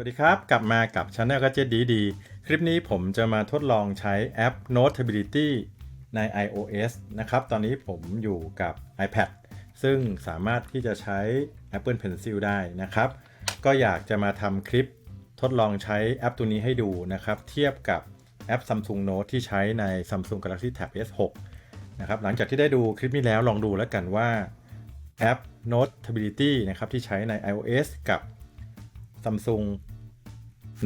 วัสดีครับ กลับมากับ Channel ก็เจ็ดดีดี คลิปนี้ผมจะมาทดลองใช้แอป Notability ใน iOS นะครับ ตอนนี้ผมอยู่กับ iPad ซึ่งสามารถที่จะใช้ Apple Pencil ได้นะครับ ก็อยากจะมาทำคลิปทดลองใช้แอปตัวนี้ให้ดูนะครับ เทียบกับแอป Samsung Note ที่ใช้ใน Samsung Galaxy Tab S6 นะครับหลังจากที่ได้ดูคลิปนี้แล้วลองดูแล้วกันว่าแอป Notability นะครับที่ใช้ใน iOS กับ Samsung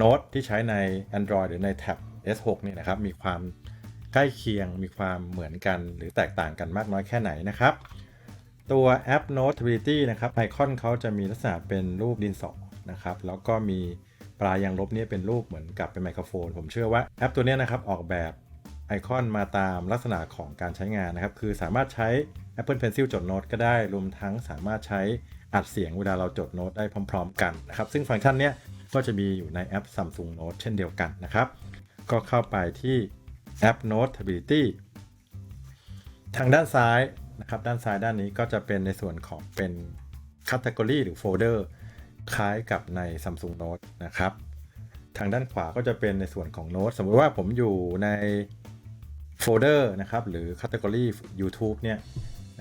Note ที่ใช้ใน Android หรือใน Tab S6 เนี่ยนะครับ มีความใกล้เคียงมีความเหมือนกัน หรือแตกต่างกันมากน้อยแค่ไหนนะครับ ตัวแอป Notability นะครับไอคอนเขาจะมีลักษณะเป็นรูปดินสอนะครับ แล้วก็มีปลายยางลบเนี่ยเป็นรูปเหมือนกับเป็นไมโครโฟน ผมเชื่อว่าแอปตัวเนี้ยนะครับออกแบบไอคอนมาตามลักษณะของการใช้งานนะครับ คือสามารถใช้ Apple Pencil จดโน้ตก็ได้รวมทั้งสามารถใช้อัดเสียงเวลาเราจดโน้ตได้พร้อม ๆ กันนะครับ ซึ่งฟังก์ชันนี้ก็จะมีอยู่ในแอป Samsung Note เช่นเดียวกันนะครับ ก็เข้าไปที่แอป Notability ทางด้านซ้ายนะครับ ด้านซ้ายด้านนี้ก็จะเป็นในส่วนของเป็น Category หรือโฟลเดอร์คล้ายกับใน Samsung Note นะครับ ทางด้านขวาก็จะเป็นในส่วนของโน้ตสมมติว่าผมอยู่ในโฟลเดอร์นะครับ หรือ Category YouTube เนี่ย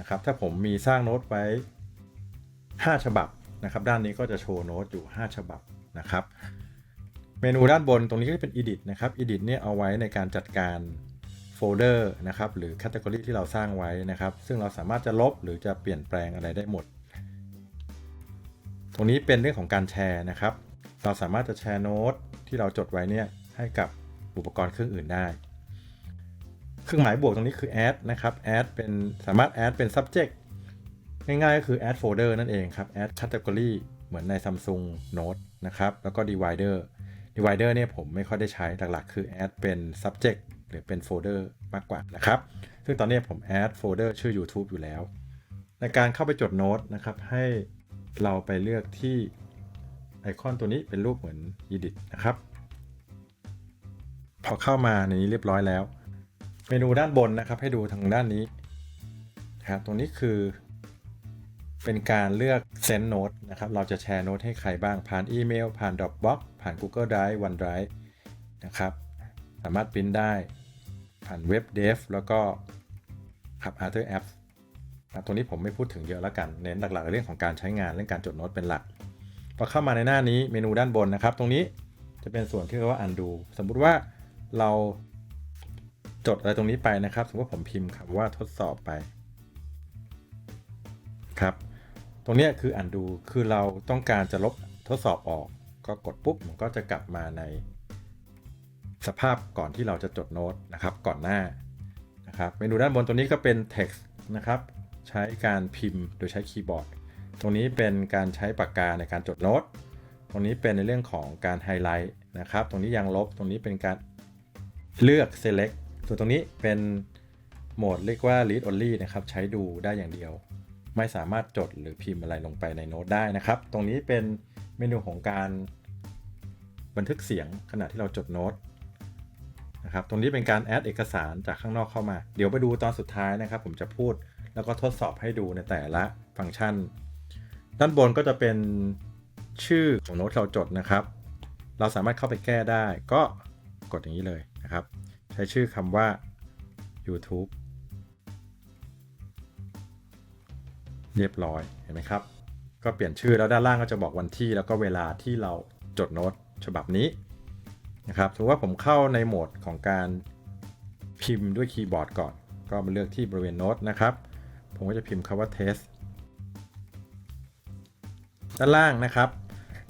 นะครับ ถ้าผมมีสร้างโน้ตไว้ 5 ฉบับนะครับ ด้านนี้ก็จะโชว์โน้ตอยู่ 5 ฉบับนะครับ เมนูด้านบนตรงนี้ก็จะเป็น Edit นะครับ Edit เนี่ยเอาไว้ในการจัดการโฟลเดอร์นะครับ หรือ Category ที่เราสร้างไว้นะครับ ซึ่งเราสามารถจะลบหรือจะเปลี่ยนแปลงอะไรได้หมด ตรงนี้เป็นเรื่องของการแชร์นะครับ เราสามารถจะแชร์โน้ตที่เราจดไว้เนี่ยให้กับอุปกรณ์เครื่องอื่นได้ เครื่องหมายบวกตรงนี้คือ add นะครับ add เป็นสามารถ add เป็น subject ง่ายๆก็คือ add folder นั่นเองครับ add category เหมือนใน Samsung Note นะครับ แล้วก็ divider divider เนี่ยผมไม่ค่อยได้ใช้หลักๆ คือ add เป็น subject หรือเป็น folder มากกว่านะครับ ซึ่งตอนนี้ผม add folder ชื่อ YouTube อยู่แล้ว ในการเข้าไปจดโน้ตนะครับ ให้เราไปเลือกที่ไอคอนตัวนี้เป็นรูปเหมือน edit นะครับ พอเข้ามาในนี้เรียบร้อยแล้ว เมนูด้านบนนะครับ ให้ดูทางด้านนี้นะครับตรงนี้คือ เป็นการเลือก Send Note นะครับ เราจะแชร์โน้ตให้ใครบ้าง ผ่านอีเมล ผ่าน Dropbox ผ่าน Google Drive OneDrive นะครับ สามารถพิมพ์ได้ ผ่านเว็บ Dev แล้วก็ครับ Other Apps ครับตรงนี้ผมไม่พูดถึงเยอะแล้วกัน เน้นหลักๆ เรื่องของการใช้งานเรื่องการจดโน้ตเป็นหลัก พอเข้ามาในหน้านี้เมนูด้านบนนะครับ ตรงนี้จะเป็นส่วนที่เรียกว่า undo สมมุติว่าเรา จดอะไรตรงนี้ไปนะครับ สมมติว่าผมพิมพ์คำว่าทดสอบไปครับ ตรงนี้คือ undo คือเราต้องการจะลบทดสอบออก ก็กดปุ๊บมันก็จะกลับมาใน สภาพก่อนที่เราจะจดโน้ตนะครับ ก่อนหน้านะครับเมนูด้านบนตรงนี้ก็เป็น text นะครับ ใช้การพิมพ์โดยใช้คีย์บอร์ด ตรงนี้เป็นการใช้ปากกาในการจดโน้ต ตรงนี้เป็นในเรื่องของการไฮไลท์นะครับ ตรงนี้ยังลบ ตรงนี้เป็นการเลือก select ส่วนตรงนี้เป็นโหมดเรียกว่า read only นะครับใช้ดูได้อย่างเดียว ไม่สามารถจดหรือพิมพ์อะไรลงไปในโน้ตได้นะครับ ตรงนี้เป็นเมนูของการบันทึกเสียงขณะที่เราจดโน้ตนะครับ ตรงนี้เป็นการแอดเอกสารจากข้างนอกเข้ามา เดี๋ยวไปดูตอนสุดท้ายนะครับ ผมจะพูดแล้วก็ทดสอบให้ดูในแต่ละฟังก์ชัน ด้านบนก็จะเป็นชื่อของโน้ตเราจดนะครับ เราสามารถเข้าไปแก้ได้ก็กดอย่างนี้เลยนะครับ ใช้ชื่อคำว่า YouTube เรียบร้อยเห็นไหมครับ ก็เปลี่ยนชื่อแล้วด้านล่างก็จะบอกวันที่แล้วก็เวลาที่เราจดโน้ตฉบับนี้นะครับสมมติว่าผมเข้าในโหมดของการพิมพ์ด้วยคีย์บอร์ดก่อน ก็มาเลือกที่บริเวณโน้ตนะครับ ผมก็จะพิมพ์คำว่า test ด้านล่างนะครับ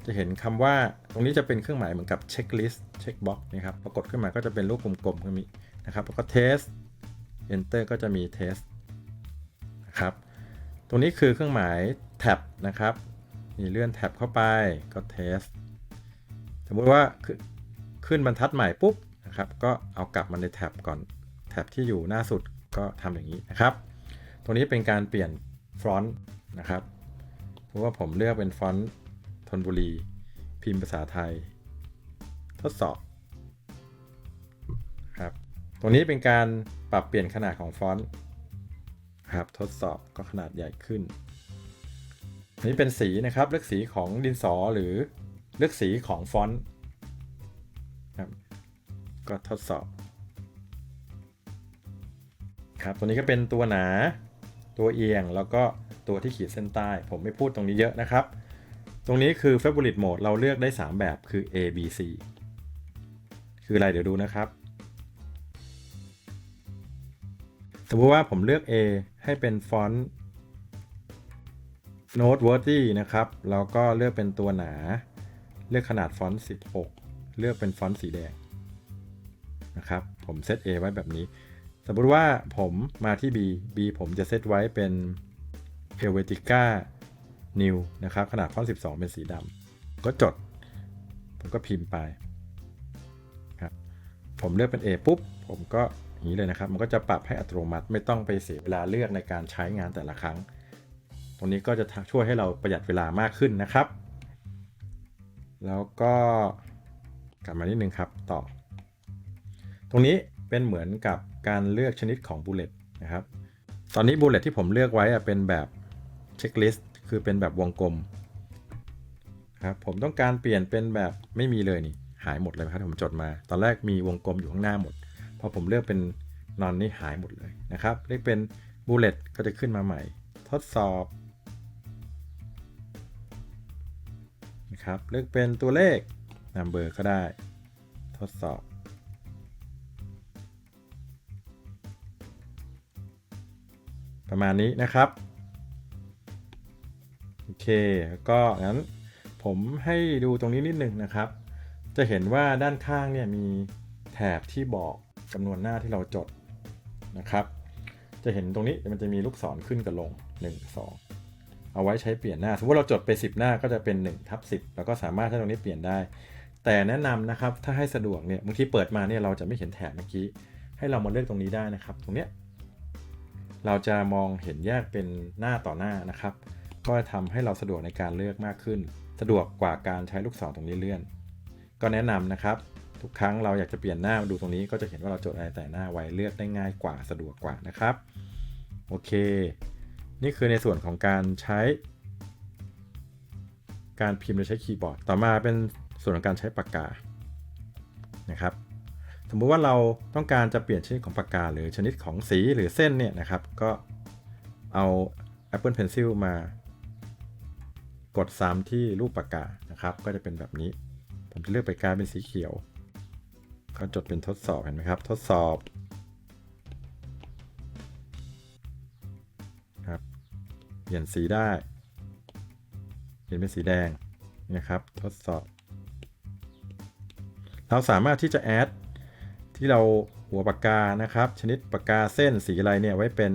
จะเห็นคำว่าตรงนี้จะเป็นเครื่องหมายเหมือนกับเช็คลิสต์ เช็คบ็อกนะครับปรากฏขึ้นมาก็จะเป็นรูปกลมๆก็มีนะครับแล้วก็ test enter ก็จะมี test นะครับตรงนี้คือเครื่องหมายแท็บนะครับมีเลื่อนแท็บเข้าไปก็ test สมมุติว่าขึ้นบรรทัดใหม่ปุ๊บนะครับก็เอากลับมาในแท็บก่อนแท็บที่อยู่หน้าสุดก็ทำอย่างนี้นะครับ ตรงนี้เป็นการเปลี่ยนฟอนต์นะครับเพราะว่าผมเลือกเป็นฟอนต์ธนบุรี พิมพ์ภาษาไทย ทดสอบครับตรงนี้เป็นการปรับเปลี่ยนขนาดของฟอนต์ครับทดสอบก็ขนาดใหญ่ขึ้นนนี้เป็นสีนะครับเลือกสีของดินสอหรือเลือกสีของฟอนต์ครับก็ทดสอบครับตัวนี้ก็เป็นตัวหนา ตัวเอียงแล้วก็ตัวที่ขีดเส้นใต้ ผมไม่พูดตรงนี้เยอะนะครับ ตรงนี้คือ Favorite Mode เราเลือกได้ 3 แบบคือ A B C คืออะไรเดี๋ยวดูนะครับ สมมติว่าผมเลือก A ให้เป็นฟอนต์ Noteworthy นะครับ แล้วก็เลือกเป็นตัวหนา เลือกขนาดฟอนต์ 16 เลือกเป็นฟอนต์สีแดงนะครับ ผมเซต A ไว้แบบนี้ สมมติว่าผมมาที่ B B ผมจะเซตไว้เป็น Helvetica New นะครับ ขนาดฟอนต์ 12 เป็นสีดำก็จด ผมก็พิมพ์ไป ผมเลือกเป็น A ปุ๊บ ผมก็อย่างนี้เลยนะครับ มันก็จะปรับให้อัตโนมัติไม่ต้องไปเสียเวลาเลือกในการใช้งานแต่ละครั้ง ตรงนี้ก็จะช่วยให้เราประหยัดเวลามากขึ้นนะครับ แล้วก็กลับมานิดนึงครับต่อ ตรงนี้เป็นเหมือนกับการเลือกชนิดของบูเลตนะครับ ตอนนี้บูเลตที่ผมเลือกไว้อะเป็นแบบเช็คลิสต์คือเป็นแบบวงกลมครับผมต้องการเปลี่ยนเป็นแบบไม่มีเลยนี่ หายหมดเลยครับผมจดมา ตอนแรกมีวงกลมอยู่ข้างหน้าหมด พอผมเลือกเป็นนอนนี่หายหมดเลยนะครับ เลือกเป็นบูเลตก็จะขึ้นมาใหม่ ทดสอบนะครับ เลือกเป็นตัวเลข number ก็ได้ ทดสอบประมาณนี้นะครับ โอเค ก็งั้นผมให้ดูตรงนี้นิดนึงนะครับ จะเห็นว่าด้านข้างเนี่ยมีแถบที่บอกจำนวนหน้าที่เราจดนะครับ จะเห็นตรงนี้มันจะมีลูกศรขึ้นกับลง 1 2 เอาไว้ใช้เปลี่ยนหน้า สมมติเราจดไป 10 หน้าก็จะเป็น1ทับ10 แล้วก็สามารถใช้ตรงนี้เปลี่ยนได้ แต่แนะนำนะครับถ้าให้สะดวกเนี่ยบางทีเปิดมาเนี่ยเราจะไม่เห็นแถบเมื่อกี้ ให้เรามาเลือกตรงนี้ได้นะครับ ตรงเนี้ยเราจะมองเห็นแยกเป็นหน้าต่อหน้านะครับ ก็จะทำให้เราสะดวกในการเลือกมากขึ้น สะดวกกว่าการใช้ลูกศรตรงนี้เลื่อน ก็แนะนำนะครับ ทุกครั้งเราอยากจะเปลี่ยนหน้าดูตรงนี้ก็จะเห็นว่าเราจดอะไรแต่หน้าไว้เลือกได้ง่ายกว่าสะดวกกว่านะครับ โอเค นี่คือในส่วนของการใช้ การพิมพ์โดยใช้คีย์บอร์ด ต่อมาเป็นส่วนของการใช้ปากกานะครับสมมุติว่าเราต้องการจะเปลี่ยนชนิดของปากกา หรือชนิดของสีหรือเส้นเนี่ยนะครับ ก็เอา Apple Pencil มากดซ้ำที่รูปปากกานะครับ ก็จะเป็นแบบนี้ ผมจะเลือกปกกาเป็นสีเขียวก็จดเป็นทดสอบเห็นไหมครับ ทดสอบครับเปลี่ยนสีได้ เปลี่ยนเป็นสีแดงนะครับ ทดสอบ เราสามารถที่จะแอดที่เราหัวปากกานะครับ ชนิดปากกาเส้นสีอะไรเนี่ยไว้เป็น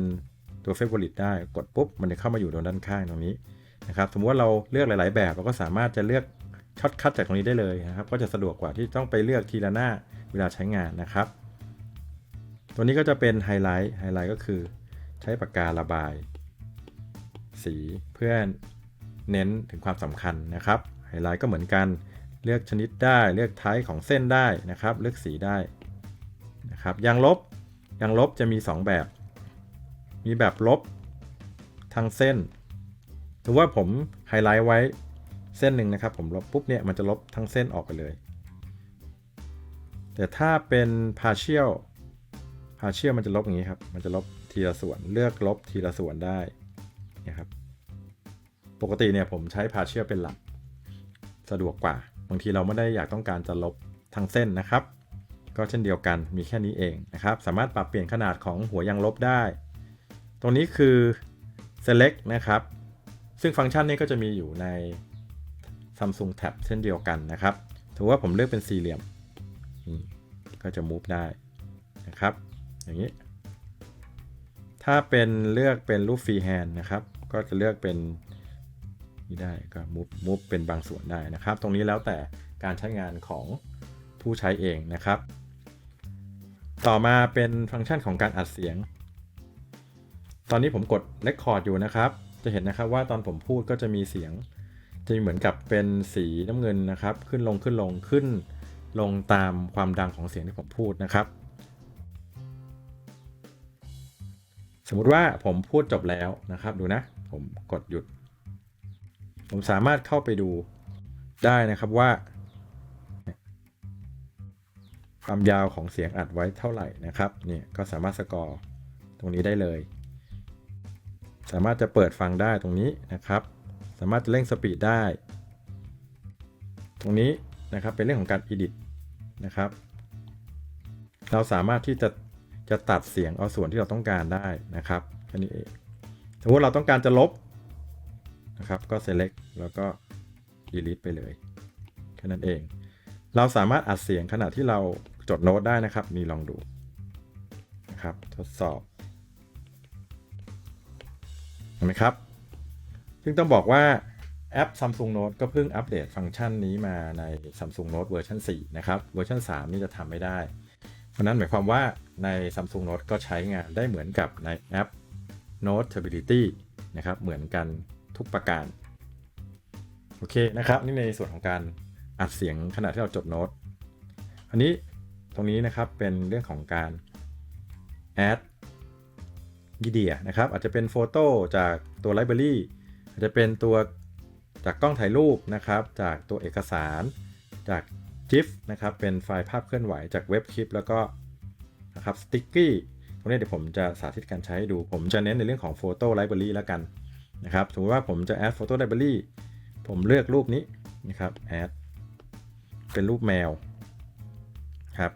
ตัว Favorite ได้กดปุ๊บ มันจะเข้ามาอยู่ตรงด้านข้างตรงนี้นะครับ สมมติว่าเราเลือกหลาย ๆ แบบเราก็สามารถจะเลือก ช็อตคัดจากตรงนี้ได้เลยนะครับ ก็จะสะดวกกว่าที่ต้องไปเลือกทีละหน้าเวลาใช้งานนะครับ ตัวนี้ก็จะเป็นไฮไลท์ไฮไลท์ก็คือ ใช้ปากการะบาย สีเพื่อเน้นถึงความสำคัญนะครับไฮไลท์ก็เหมือนกันเลือกชนิดได้เลือกไทป์ของเส้นได้นะครับ เลือกสีได้นะครับยางลบยางลบจะมี 2 แบบ มีแบบลบทางเส้นถือว่าผมไฮไลท์ไว้ เส้นหนึ่งนะครับ ผมลบปุ๊บเนี่ยมันจะลบทั้งเส้นออกไปเลย แต่ถ้าเป็น partial partial มันจะลบอย่างนี้ครับ มันจะลบทีละส่วนเลือกลบทีละส่วนได้นะครับปกติเนี่ยผมใช้ partial เป็นหลัก สะดวกกว่า บางทีเราไม่ได้อยากต้องการจะลบทั้งเส้นนะครับ ก็เช่นเดียวกันมีแค่นี้เองนะครับ สามารถปรับเปลี่ยนขนาดของหัวยางลบได้ ตรงนี้คือ select นะครับ ซึ่งฟังก์ชันนี้ก็จะมีอยู่ใน Samsung Tab เช่นเดียวกันนะครับถือว่าผมเลือกเป็นสี่เหลี่ยมก็จะ move ได้นะครับ อย่างนี้ ถ้าเป็นเลือกเป็นรูป freehand นะครับ ก็จะเลือกเป็นนี่ได้ก็ move move เป็นบางส่วนได้นะครับ ตรงนี้แล้วแต่การใช้งานของผู้ใช้เองนะครับ ต่อมาเป็นฟังก์ชันของการอัดเสียง ตอนนี้ผมกด record อยู่นะครับ จะเห็นนะครับว่าตอนผมพูดก็จะมีเสียง จะเหมือนกับเป็นสีน้ำเงินนะครับ ขึ้นลงขึ้นลงขึ้นลงตามความดังของเสียงที่ผมพูดนะครับ สมมุติว่าผมพูดจบแล้วนะครับดูนะ ผมกดหยุด ผมสามารถเข้าไปดูได้นะครับว่า ความยาวของเสียงอัดไว้เท่าไหร่นะครับเนี่ยก็สามารถสกอร์ตรงนี้ได้เลย สามารถจะเปิดฟังได้ตรงนี้นะครับ สามารถจะเร่งสปีดได้ ตรงนี้นะครับเป็นเรื่องของการ edit นะครับ เราสามารถที่จะจะตัดเสียงเอาส่วนที่เราต้องการได้นะครับแค่นี้เอง สมมติเราต้องการจะลบนะครับ ก็ select แล้วก็ delete ไปเลยแค่นั้นเอง เราสามารถอัดเสียงขณะที่เราจดโน้ตได้นะครับ นี่ลองดูนะครับ ทดสอบเห็นไหมครับ ซึ่งต้องบอกว่าแอป Samsung Note ก็เพิ่งอัปเดตฟังก์ชันนี้มาใน Samsung Note เวอร์ชัน4นะครับ เวอร์ชัน3 นี่จะทำไม่ได้ เพราะนั้นหมายความว่าใน Samsung Note ก็ใช้งานได้เหมือนกับในแอป Notability นะครับเหมือนกันทุกประการ โอเคนะครับ นี่ในส่วนของการอัดเสียงขณะที่เราจดโน้ต อันนี้ตรงนี้นะครับเป็นเรื่องของการ add media นะครับอาจจะเป็นโฟโต้จากตัว library อาจ จะเป็นตัวจากกล้องถ่ายรูปนะครับ จากตัวเอกสาร จาก GIF นะครับ เป็นไฟล์ภาพเคลื่อนไหวจากเว็บคลิป แล้วก็นะครับ sticky ตรงนี้เดี๋ยวผมจะสาธิตการใช้ให้ดู ผมจะเน้นในเรื่องของ Photo Library แล้วกันนะครับสมมติว่าผมจะ add Photo Library ผมเลือกรูปนี้นะครับ add เป็นรูปแมวครับ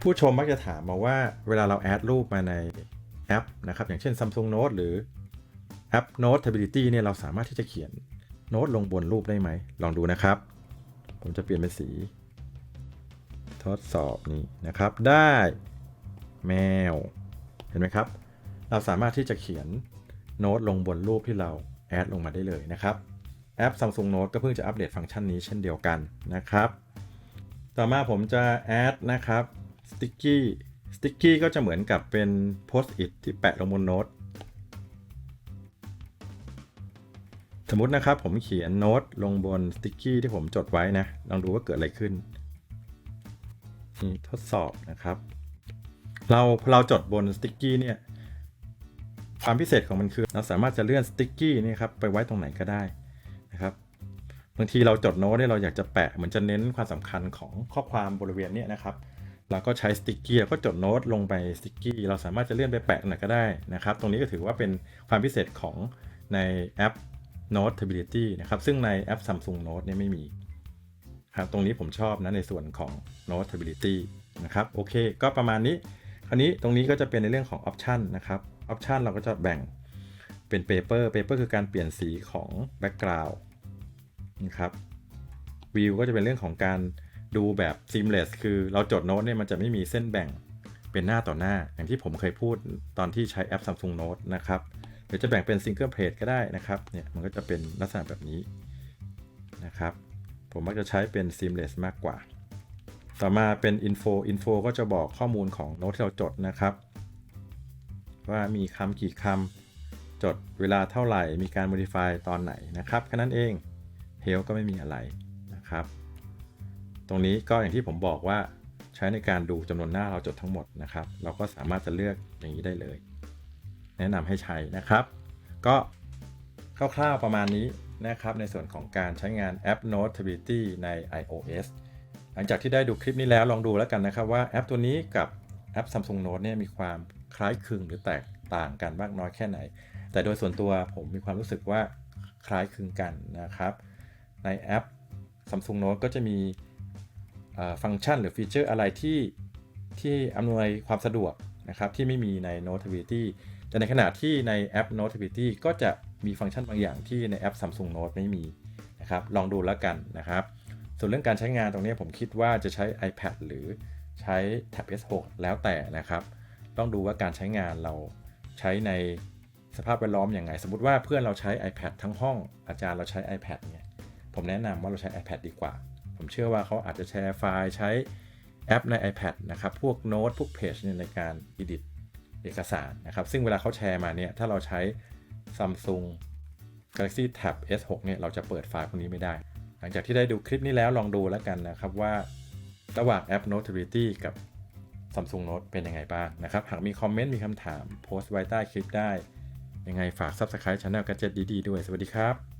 ผู้ชมมักจะถามมาว่าเวลาเราแอดรูปมาในแอปนะครับ อย่างเช่น Samsung Note หรือ แอป Notability เนี่ยเราสามารถที่จะเขียนโน้ตลงบนรูปได้ไหม ลองดูนะครับ ผมจะเปลี่ยนเป็นสี ทดสอบนี่นะครับ ได้แมว เห็นไหมครับ เราสามารถที่จะเขียนโน้ตลงบนรูปที่เราแอดลงมาได้เลยนะครับ แอป Samsung Note ก็เพิ่งจะอัปเดตฟังก์ชันนี้เช่นเดียวกันนะครับ ต่อมาผมจะแอดนะครับ Sticky Sticky ก็จะเหมือนกับเป็น Post-it ที่แปะลงบนโน้ต สมมตินะครับผมเขียนโน้ตลงบน Sticky ที่ผมจดไว้นะ ลองดูว่าเกิดอะไรขึ้นนี่ทดสอบนะครับ เราเราจดบน Sticky เนี่ย ความพิเศษของมันคือ เราสามารถจะเลื่อน Sticky นี่ครับไปไว้ตรงไหนก็ได้นะครับ บางทีเราจดโน้ตเนี่ยเราอยากจะแปะเหมือนจะเน้นความสำคัญของข้อความบริเวณเนี้นะครับ เราก็ใช้สติ๊กกี้แล้วก็จดโน้ตลงไปสติ๊กกี้เราสามารถจะเลื่อนไปแปะไหนก็ได้นะครับ ตรงนี้ก็ถือว่าเป็นความพิเศษของในแอป Notability นะครับ ซึ่งในแอป Samsung Note เนี่ยไม่มีครับตรงนี้ผมชอบนะในส่วนของ Notability นะครับโอเค ก็ประมาณนี้ คราวนี้ตรงนี้ก็จะเป็นในเรื่องของ Option นะครับ Option เราก็จะแบ่งเป็น Paper Paper คือการเปลี่ยนสีของ Background นะครับ View ก็จะเป็นเรื่องของการดูแบบ seamless คือเราจดโน้ตเนี่ยมันจะไม่มีเส้นแบ่งเป็นหน้าต่อหน้า อย่างที่ผมเคยพูดตอนที่ใช้แอป Samsung Note นะครับ หรือจะแบ่งเป็น single page ก็ได้นะครับเนี่ยมันก็จะเป็นลักษณะแบบนี้นะครับ ผมมักจะใช้เป็น seamless มากกว่า ต่อมาเป็น info info ก็จะบอกข้อมูลของโน้ตที่เราจดนะครับ ว่ามีคำกี่คำจดเวลาเท่าไหร่ มีการ modify ตอนไหนนะครับแค่นั้นเอง health ก็ไม่มีอะไรนะครับ ตรงนี้ก็อย่างที่ผมบอกว่าใช้ในการดูจำนวนหน้าเราจดทั้งหมดนะครับ เราก็สามารถจะเลือกอย่างนี้ได้เลย แนะนำให้ใช้นะครับ ก็คร่าวๆประมาณนี้นะครับในส่วนของการใช้งานแอป Notability ใน iOS หลังจากที่ได้ดูคลิปนี้แล้วลองดูแล้วกันนะครับว่าแอปตัวนี้กับแอป Samsung Note เนี่ยมีความคล้ายคลึงหรือแตกต่างกันมากน้อยแค่ไหน แต่โดยส่วนตัวผมมีความรู้สึกว่าคล้ายคลึงกันนะครับ ในแอป Samsung Note ก็จะมีฟังก์ชันหรือฟีเจอร์อะไรที่ที่อำนวยความสะดวกนะครับที่ไม่มีใน Notability แต่ในขณะที่ในแอป Notability ก็จะมีฟังก์ชันบางอย่างที่ในแอป Samsung Note ไม่มีนะครับ ลองดูแล้วกันนะครับ ส่วนเรื่องการใช้งานตรงนี้ผมคิดว่าจะใช้ iPad หรือใช้ Tab S6 แล้วแต่นะครับ ต้องดูว่าการใช้งานเราใช้ในสภาพแวดล้อมอย่างไง สมมติว่าเพื่อนเราใช้ iPad ทั้งห้อง อาจารย์เราใช้ iPad เนี่ย ผมแนะนำว่าเราใช้ iPad ดีกว่า ผมเชื่อว่าเขาอาจจะแชร์ไฟล์ใช้แอปใน iPad นะครับ พวกโน้ตพวกเพจในการ edit เอกสารนะครับ ซึ่งเวลาเขาแชร์มาเนี่ย ถ้าเราใช้ Samsung Galaxy Tab S6 เนี่ย เราจะเปิดไฟล์พวกนี้ไม่ได้ หลังจากที่ได้ดูคลิปนี้แล้วลองดูแล้วกันนะครับว่า ระหว่างแอป Notability กับ Samsung Note เป็นยังไงบ้างนะครับ หากมีคอมเมนต์ มีคำถาม โพสต์ไว้ใต้คลิปได้ ยังไงฝาก Subscribe Channel Gadget ดีๆด้วย สวัสดีครับ